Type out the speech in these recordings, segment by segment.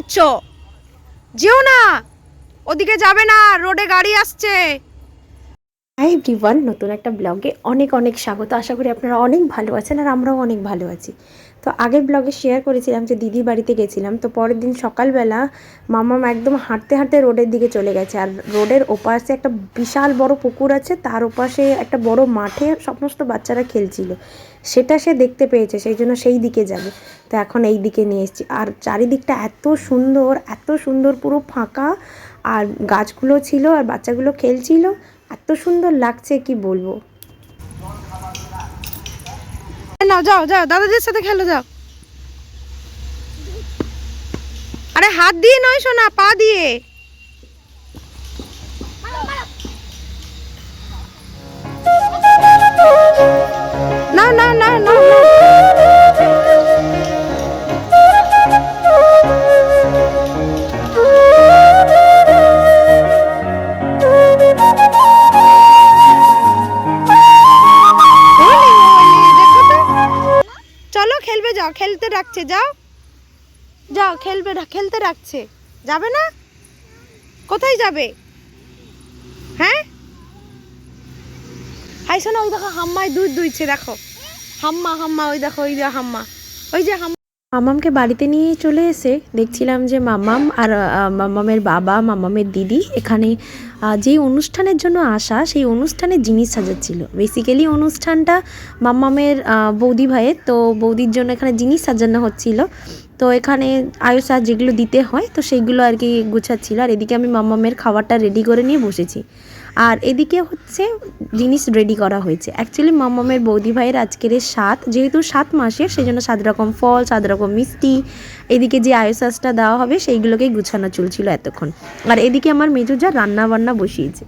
যাচ্ছ। যেও না। ওদিকে যাবে না রোডে গাড়ি আসছে। হাই এভরিওয়ান নতুন একটা ব্লগে অনেক অনেক স্বাগত। আশা করি আপনারা অনেক ভালো আছেন আর আমরাও অনেক ভালো আছি। তো আগের ব্লগে শেয়ার করেছিলাম যে দিদি বাড়িতে গেছিলাম, তো পরের দিন সকালবেলা মামাম একদম হাঁটতে হাঁটতে রোডের দিকে চলে গেছে। আর রোডের ওপাশে একটা বিশাল বড় পুকুর আছে, তার ওপাশে একটা বড় মাঠে সমস্ত বাচ্চারা খেলছিল। সেটা সে দেখতে পেয়েছে, সেই জন্য সেই দিকে যাবে। তো এখন এই দিকে নিয়ে এসেছি। আর চারিদিকটা এত সুন্দর এত সুন্দর পুরো ফাঁকা। আর গাছগুলো ছিল আর বাচ্চাগুলো খেলছিল। এত সুন্দর লাগছে, কি বলব? নাও, যাও যাও দাদাদের সাথে খেলো, যাও। আরে হাত দিয়ে নয়, সোনা, পা দিয়ে। না না না খেলতে রাখছে যাও। যাও, খেলবে খেলতে রাখছে যাবে না? কোথায় যাবে? হ্যাঁ? হাই, শোনা, ওই দেখো, হাম্মায় দুধ দুইছে, দেখো। হাম্মা হাম্মা, ওই দেখো ওই দেখো হাম্মা। ওই যে হাম্মা। মামামকে বাড়িতে নিয়ে চলে এসে দেখছিলাম যে মামাম আর মামামের বাবা, মামামের দিদি এখানে যেই অনুষ্ঠানের জন্য আসা, সেই অনুষ্ঠানে জিনিস সাজাচ্ছিল। বেসিক্যালি অনুষ্ঠানটা মামামের বৌদি ভাইয়ের, তো বৌদির জন্য এখানে জিনিস সাজানো হচ্ছিল। তো এখানে আয়ুষা যেগুলো দিতে হয়, তো সেইগুলো আর কি গুছাচ্ছিল। আর এদিকে আমি মামামের খাবারটা রেডি করে নিয়ে বসেছি। আর এদিকে হচ্ছে জিনিস রেডি করা হয়েছে। অ্যাকচুয়ালি মামামের বৌদি ভাইয়ের আজকের সাত যেহেতু সাত মাসের সেই জন্য সাত রকম ফল, সাত রকম মিষ্টি, এদিকে যে আয়োসাসটা দেওয়া হবে, সেইগুলোকেই গুছানো চলছিল এতক্ষণ। আর এদিকে আমার মেজুজা যা রান্না বান্না বসিয়েছে।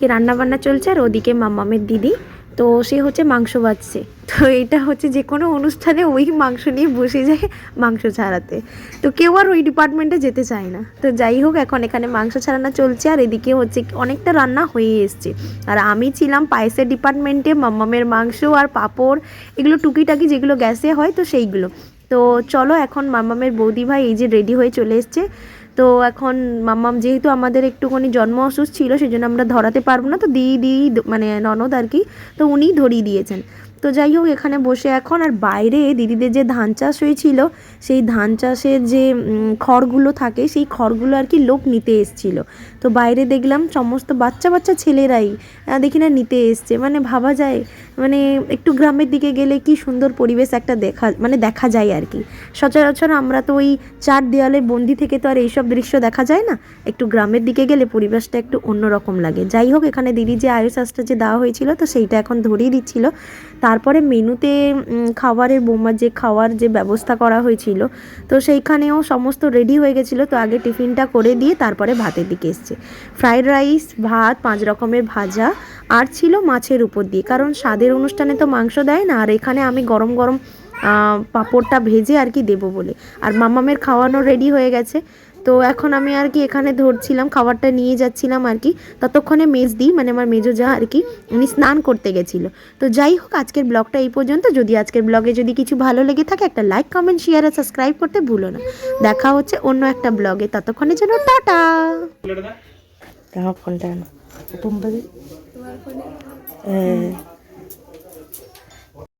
রান্না বান্না চলছে আর ওদিকে মামামের দিদি তো সে হচ্ছে মাংস বাজছে। তো এটা হচ্ছে যে কোনো অনুষ্ঠানে ওই মাংস নিয়ে বসে যায় মাংস ছাড়াতে। তো কেউ আর ওই ডিপার্টমেন্টে যেতে চায় না। তো যাই হোক, এখন এখানে মাংস ছাড়ানো চলছে আর এদিকে হচ্ছে অনেকটা রান্না হয়ে এসছে। আর আমি ছিলাম পায়েসের ডিপার্টমেন্টে মাম্মামের মাংস আর পাঁপড়, এগুলো টুকিটাকি যেগুলো গ্যাসে হয় তো সেইগুলো। তো চলো এখন মাম্মামের বৌদি ভাই এই যে রেডি হয়ে চলে এসছে। তো এখন মাম্মাম যেহেতু আমাদের একটুখানি জন্ম অসুস্থ ছিল সেই জন্য আমরা ধরাতে পারব না। তো দিদি মানে ননদ আর কি, তো উনিই ধরিয়ে দিয়েছেন। তো যাই হোক, এখানে বসে এখন আর বাইরে দিদিদের যে ধান চাষ হয়েছিল, সেই ধান চাষের যে খড়গুলো থাকে, সেই খড়গুলো আর কি লোক নিতে এসছিল। তো বাইরে দেখলাম সমস্ত বাচ্চা বাচ্চা ছেলেরাই দেখি না নিতে এসছে। মানে ভাবা যায় মানে একটু গ্রামের দিকে গেলে কি সুন্দর পরিবেশ একটা দেখা মানে দেখা যায় আর কি। সচরাচর আমরা তো ওই চার দেওয়ালে বন্দি থেকে তো আর এইসব দৃশ্য দেখা যায় না। একটু গ্রামের দিকে গেলে পরিবেশটা একটু অন্যরকম লাগে। যাই হোক, এখানে দিদি যে আয়ুষ আশটা যে দেওয়া হয়েছিল, তো সেইটা এখন ধরিয়ে দিচ্ছিল। তারপরে মেনুতে খাবারের বোমার যে খাওয়ার যে ব্যবস্থা করা হয়েছিল, তো সেইখানেও সমস্ত রেডি হয়ে গেছিল। তো আগে টিফিনটা করে দিয়ে তারপরে ভাতের দিকে এসছে। ফ্রাইড রাইস ভাত, পাঁচ রকমের ভাজা, আর ছিল মাছের উপর দিয়ে। কারণ স্বাদের অনুষ্ঠানে তো মাংস দেয় না আর এখানে আমি গরম গরম পাঁপড়টা ভেজে আর কি দেবো বলে। আর মামামের খাওয়ানো রেডি হয়ে গেছে। তো এখন আমি আর কি এখানে ধরছিলাম খাবারটা নিয়ে যাচ্ছিলাম আর কি। ততক্ষণে মেজ দিই মানে আমার মেজো যা আর কি উনি স্নান করতে গেছিল। তো যাই হোক আজকের ব্লগটা এই পর্যন্ত। যদি আজকের ব্লগে যদি কিছু ভালো লেগে থাকে একটা লাইক কমেন্ট শেয়ার আর সাবস্ক্রাইব করতে ভুলো না। দেখা হচ্ছে অন্য একটা ব্লগে। ততক্ষণের জন্য টাটা! ফোনটা